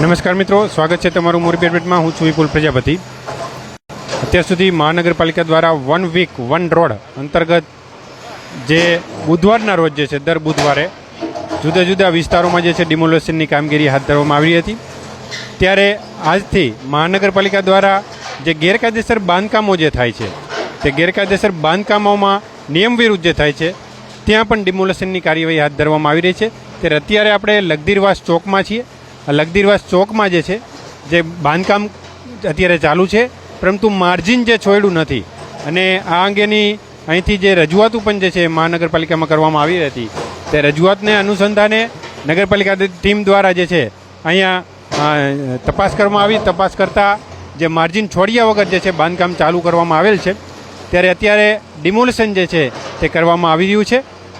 નમસ્કાર મિત્રો, સ્વાગત છે તમારું મોરબી અપડેટમાં હું છું વિપુલ પ્રજાપતિ. અત્યાર સુધી મહાનગરપાલિકા દ્વારા વન વીક, વન રોડ અંતર્ગત જે બુધવારના રોજ જે છે, દર બુધવારે જુદા જુદા વિસ્તારોમાં જે છે ડિમોલેશનની કામગીરી હાથ ધરવામાં આવી હતી. ત્યારે આજથી મહાનગરપાલિકા દ્વારા જે ગેરકાયદેસર બાંધકામો જે થાય છે, તે ગેરકાયદેસર બાંધકામોમાં નિયમ વિરુદ્ધ જે થાય છે, ત્યાં પણ ડિમોલેશનની કાર્યવાહી હાથ ધરવામાં આવી રહી છે. ત્યારે અત્યારે આપણે લગદીરવાસ ચોકમાં છીએ. લગદીરવાસ ચોકમાં જે છે, જે બાંધકામ અત્યારે ચાલુ છે, પરંતુ માર્જિન જે છોડ્યું નથી. અને આ અંગેની અહીંથી જે રજૂઆતો પણ જે છે, મહાનગરપાલિકામાં કરવામાં આવી હતી. તે રજૂઆતને અનુસંધાને નગરપાલિકા ટીમ દ્વારા જે છે, અહીંયા તપાસ કરવામાં આવી. તપાસ કરતાં જે માર્જિન છોડ્યા વગર જે છે, બાંધકામ ચાલુ કરવામાં આવેલ છે. ત્યારે અત્યારે ડિમોલિશન જે છે, તે કરવામાં આવી રહ્યું છે.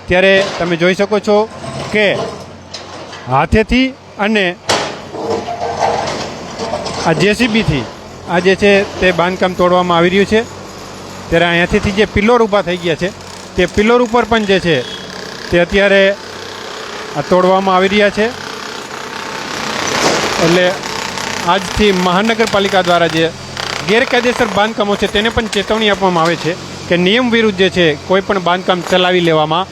ત્યારે તમે જોઈ શકો છો કે હાથેથી અને આ જેસીબીથી આ જે છે તે બાંધકામ તોડવામાં આવી રહ્યું છે. ત્યારે અહીંયાથી જે પિલ્લોર ઊભા થઈ ગયા છે, તે પિલ્લોર ઉપર પણ જે છે તે અત્યારે આ તોડવામાં આવી રહ્યા છે. એટલે આજથી મહાનગરપાલિકા દ્વારા જે ગેરકાયદેસર બાંધકામો છે, તેને પણ ચેતવણી આપવામાં આવે છે કે નિયમ વિરુદ્ધ જે છે કોઈ પણ બાંધકામ ચલાવી લેવામાં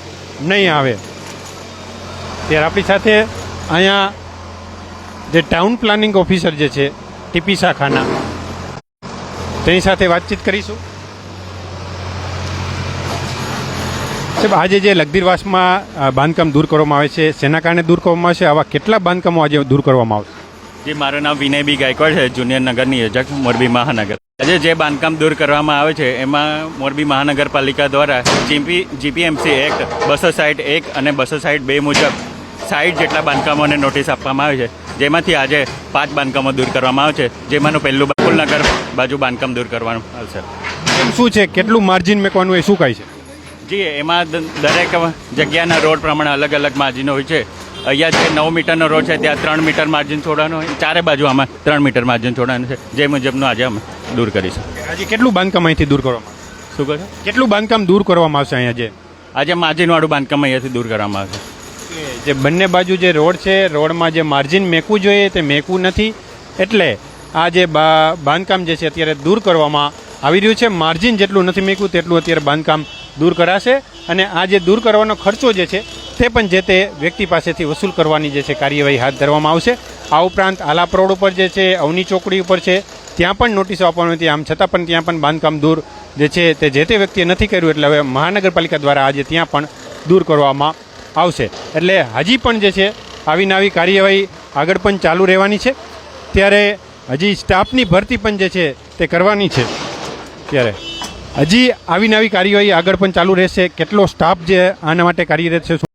નહીં આવે. ત્યારે આપણી સાથે અહીંયા જે ટાઉન પ્લાનિંગ ઓફિસર જે છે ટીપી શાખાના. તેની સાથે વાતચીત કરીશું. સાહેબ, આજે જે લગદીરવાસમાં બાંધકામ દૂર કરવામાં આવે છે, શેના કારણે દૂર કરવામાં આવશે આવા કેટલા બાંધકામો આજે દૂર કરવામાં આવશે? જે, મારું નામ વિનય બી ગાયકવાડ છે, જુનિયર નગર નિયોજક, મોરબી મહાનગર. આજે જે બાંધકામ દૂર કરવામાં આવે છે, એમાં મોરબી મહાનગરપાલિકા દ્વારા જીપી જીપીએમસી એક્ટ બસો સાઠ એક અને બસો સાઠ બે મુજબ સાઠ જેટલા બાંધકામોને નોટિસ આપવામાં આવે છે. જેમાંથી આજે પાંચ બાંધકામો દૂર કરવામાં આવે છે જેમાંનું પહેલું બકુલનગર બાજુ બાંધકામ દૂર કરવાનું આવશે. શું છે? કેટલું માર્જિન મેકવાનું એ શું કહે છે? જી એમાં દરેક જગ્યાના રોડ પ્રમાણે અલગ અલગ માર્જિન હોય છે. અહીંયા જે નવ મીટરનો રોડ છે ત્યાં ત્રણ મીટર માર્જિન છોડવાનું હોય. ચારે બાજુ આમાં ત્રણ મીટર માર્જિન છોડવાનું છે. જે મુજબનું આજે અમે દૂર કરીશું. આજે કેટલું બાંધકામ અહીંથી દૂર કરવામાં શું કહો કેટલું બાંધકામ દૂર કરવામાં આવશે અહીંયા જે? આજે માર્જિનવાળું બાંધકામ અહીંયાથી દૂર કરવામાં આવશે. જે બંને બાજુ જે રોડ છે, રોડમાં જે માર્જિન મેકવું જોઈએ તે મેકવું નથી. એટલે આ જે બાંધકામ જે છે અત્યારે દૂર કરવામાં આવી રહ્યું છે. માર્જિન જેટલું નથી મેકવું, તેટલું અત્યારે બાંધકામ દૂર કરાશે. અને આ જે દૂર કરવાનો ખર્ચો જે છે, તે પણ જે તે વ્યક્તિ પાસેથી વસૂલ કરવાની જે છે કાર્યવાહી હાથ ધરવામાં આવશે. આ ઉપરાંત આલાપ રોડ ઉપર જે છે, અવની ચોકડી ઉપર છે, ત્યાં પણ નોટિસો આપવાની હતી. આમ છતાં પણ ત્યાં પણ બાંધકામ દૂર જે છે, તે જે તે વ્યક્તિએ નથી કર્યું. એટલે હવે મહાનગરપાલિકા દ્વારા આજે ત્યાં પણ દૂર કરવામાં આવશે. એટલે હજી પણ જે છે, આવી નવી કાર્યવાહી આગળ પણ ચાલુ રહેવાની છે. ત્યારે હજી સ્ટાફની ભરતી પણ જે છે, તે કરવાની છે. ત્યારે હજી આવી નવી કાર્યવાહી આગળ પણ ચાલુ રહેશે. કેટલો સ્ટાફ જે આના માટે કાર્યરત છે